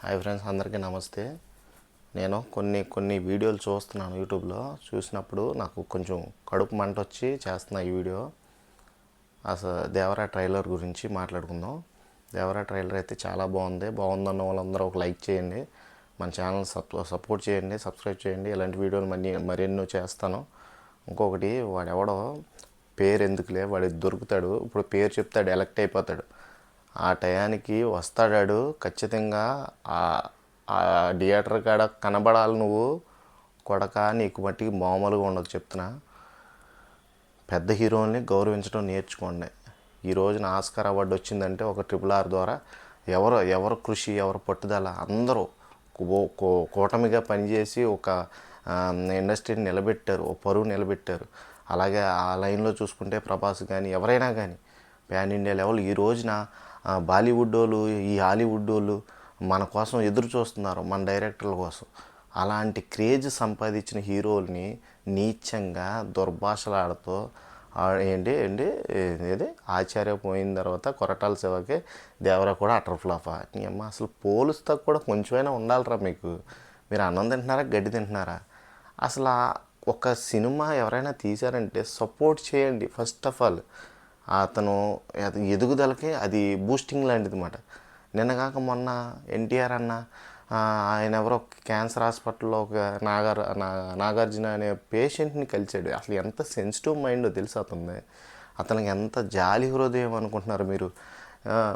Hi friends అందరికీ నమస్తే. నేను కొన్ని కొన్ని వీడియోలు చూస్తున్నాను యూట్యూబ్లో. చూసినప్పుడు నాకు కొంచెం కడుపు మంట వచ్చి చేస్తున్నా ఈ వీడియో. అసలు దేవరా ట్రైలర్ గురించి మాట్లాడుకుందాం. దేవరా ట్రైలర్ అయితే చాలా బాగుంది. బాగుందన్న వాళ్ళందరూ ఒక లైక్ చేయండి. మన ఛానల్ సప్ సపోర్ట్ చేయండి సబ్స్క్రైబ్ చేయండి. ఇలాంటి వీడియోలు మరి మరెన్నో చేస్తాను. ఇంకొకటి వాడెవడో పేరు ఎందుకులే వాడు దొరుకుతాడు. ఇప్పుడు పేరు చెప్తాడు ఎలక్ట్ అయిపోతాడు. ఆ టయానికి వస్తాడాడు. ఖచ్చితంగా ఆ- థియేటర్ కాడ కనబడాలి నువ్వు. కొడక నీకు మట్టికి మామూలుగా ఉండదు చెప్తున్నా. పెద్ద హీరోల్ని గౌరవించడం నేర్చుకోండి. ఈ రోజున ఆస్కార్ అవార్డు వచ్చిందంటే ఒక ట్రిపుల్ ఆర్ ద్వారా ఎవరు ఎవరు కృషి ఎవరు పట్టుదల అందరూ కూటమిగా పనిచేసి ఒక ఇండస్ట్రీని నిలబెట్టారు ఓ పరువు నిలబెట్టారు. అలాగే ఆ లైన్లో చూసుకుంటే ప్రభాస్ కానీ ఎవరైనా కానీ ప్యాన్ ఇండియా లెవెల్ ఈ రోజున బాలీవుడ్ వాళ్ళు ఈ హాలీవుడ్ వాళ్ళు మన కోసం ఎదురు చూస్తున్నారు మన డైరెక్టర్ల కోసం. అలాంటి క్రేజ్ సంపాదించిన హీరోల్ని నీచంగా దుర్భాషలాడుతూ ఏంటి ఏంటి ఏది ఆచార్య పోయిన తర్వాత కొరటాల శివకే దేవరా కూడా అటర్ ఫ్లాఫా. నీ అమ్మ అసలు పోలుస్తా కూడా కొంచెమైనా ఉండాలిరా మీకు. మీరు అన్నం తింటున్నారా గడ్డి తింటున్నారా? అసలు ఆ ఒక సినిమా ఎవరైనా తీశారంటే సపోర్ట్ చేయండి ఫస్ట్ ఆఫ్ ఆల్. అతను ఎదుగుదలకి అది బూస్టింగ్ లాంటిది అనమాట నిన్నగాక మొన్న ఎన్టీఆర్ అన్న ఆయన ఎవరో క్యాన్సర్ హాస్పిటల్లో ఒక నాగార్ నా- నాగార్జున అనే పేషెంట్ని కలిశాడు. అసలు ఎంత సెన్సిటివ్ మైండ్ తెలుసు అతనిది అతనికి ఎంత జాలి హృదయం అనుకుంటున్నారు మీరు?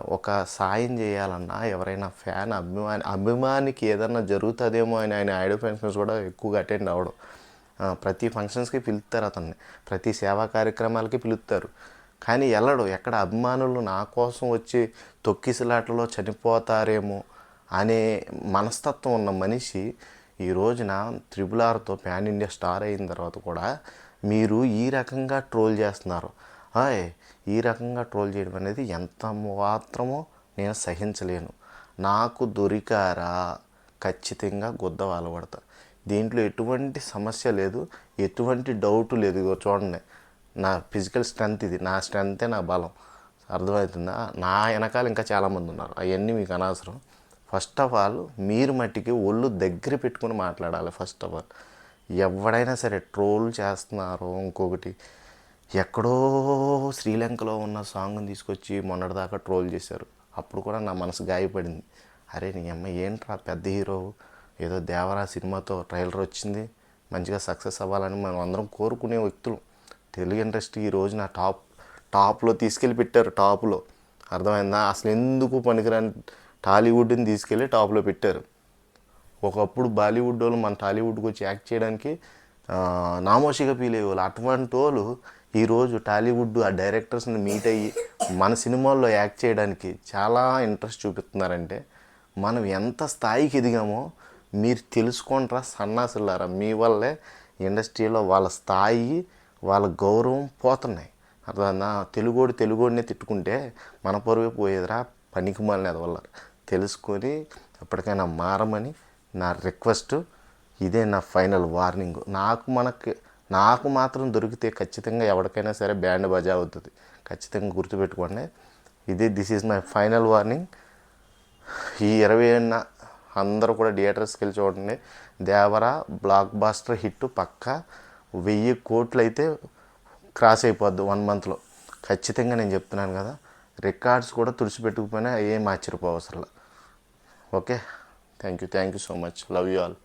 ఒక సాయం చేయాలన్నా ఎవరైనా ఫ్యాన్ అభిమాని అభిమానికి ఏదన్నా జరుగుతుందేమో అని ఆయన ఐడో ఫంక్షన్స్ కూడా ఎక్కువగా అటెండ్ అవ్వడం. ప్రతి ఫంక్షన్స్కి పిలుస్తారు అతన్ని. ప్రతి సేవా కార్యక్రమాలకి పిలుస్తారు. కానీ వెళ్ళడు ఎక్కడ అభిమానులు నా కోసం వచ్చి తొక్కిసలాటలో చనిపోతారేమో అనే మనస్తత్వం ఉన్న మనిషి ఈ రోజున త్రిబుల్ ఆర్తో ప్యాన్ ఇండియా స్టార్ అయిన తర్వాత కూడా మీరు ఈ రకంగా ట్రోల్ చేస్తున్నారు. హాయ్ ఈ రకంగా ట్రోల్ చేయడం అనేది ఎంత మాత్రమో నేను సహించలేను. నాకు దొరికారా? ఖచ్చితంగా గుద్ద వాలబడతా. దీంట్లో ఎటువంటి సమస్య లేదు ఎటువంటి డౌట్ లేదు. చూడండి నా ఫిజికల్ స్ట్రెంత్ ఇది. నా స్ట్రెంతే నా బలం. అర్థమవుతుందా? నా వెనకాల ఇంకా చాలామంది ఉన్నారు. అవన్నీ మీకు అనవసరం. ఫస్ట్ ఆఫ్ ఆల్ మీరు మట్టికి ఒళ్ళు దగ్గర పెట్టుకుని మాట్లాడాలి ఫస్ట్ ఆఫ్ ఆల్ ఎవడైనా సరే ట్రోల్ చేస్తున్నారు ఇంకొకటి. ఎక్కడో శ్రీలంకలో ఉన్న సాంగ్ని తీసుకొచ్చి మొన్నటిదాకా ట్రోల్ చేశారు. అప్పుడు కూడా నా మనసు గాయపడింది. అరే నీ అమ్మ ఏంట్రా పెద్ద హీరో? ఏదో దేవరా సినిమాతో ట్రైలర్ వచ్చింది. మంచిగా సక్సెస్ అవ్వాలని మనం అందరం కోరుకునే వ్యక్తులు. తెలుగు ఇండస్ట్రీ ఈ రోజున టాప్ టాప్లో తీసుకెళ్ళి పెట్టారు టాప్లో. అర్థమైందా? అసలు ఎందుకు పనికిరాని టాలీవుడ్ని తీసుకెళ్ళి టాప్లో పెట్టారు? ఒకప్పుడు బాలీవుడ్ వాళ్ళు మన టాలీవుడ్కి వచ్చి యాక్ట్ చేయడానికి నామోషిగా ఫీల్ అయ్యేవాళ్ళు. అటువంటి వాళ్ళు ఈరోజు టాలీవుడ్ ఆ డైరెక్టర్స్ని మీట్ అయ్యి మన సినిమాల్లో యాక్ట్ చేయడానికి చాలా ఇంట్రెస్ట్ చూపిస్తున్నారంటే మనం ఎంత స్థాయికి ఎదిగామో మీరు తెలుసుకోండిరా సన్నాసులారా. మీ వల్లే ఇండస్ట్రీలో వాళ్ళ స్థాయి వాళ్ళ గౌరవం పోతున్నాయి. అర్థమైందా? తెలుగోడు తెలుగోడినే తిట్టుకుంటే మన పరువే పోయేదిరా పనికి మాలినది వల్ల తెలుసుకొని ఎప్పటికైనా మారమని నా రిక్వెస్ట్ ఇదే నా ఫైనల్ వార్నింగ్. నాకు మనకి నాకు మాత్రం దొరికితే ఖచ్చితంగా ఎవరికైనా సరే బ్యాండ్ బజా అవుతుంది. ఖచ్చితంగా గుర్తుపెట్టుకోండి. ఇదే this is my final warning. ఈ ఇరవై ఏడున అందరూ కూడా థియేటర్స్కి వెళ్ళి చూడండి. దేవరా బ్లాక్ బాస్టర్ హిట్ పక్క. వెయ్యి కోట్లు అయితే క్రాస్ అయిపోద్ది వన్ మంత్లో. ఖచ్చితంగా నేను చెప్తున్నాను కదా రికార్డ్స్ కూడా తుడిచిపెట్టుకుపోయినా ఏం ఆశ్చర్యపోవసరం okay thank you thank you so much. Love you all.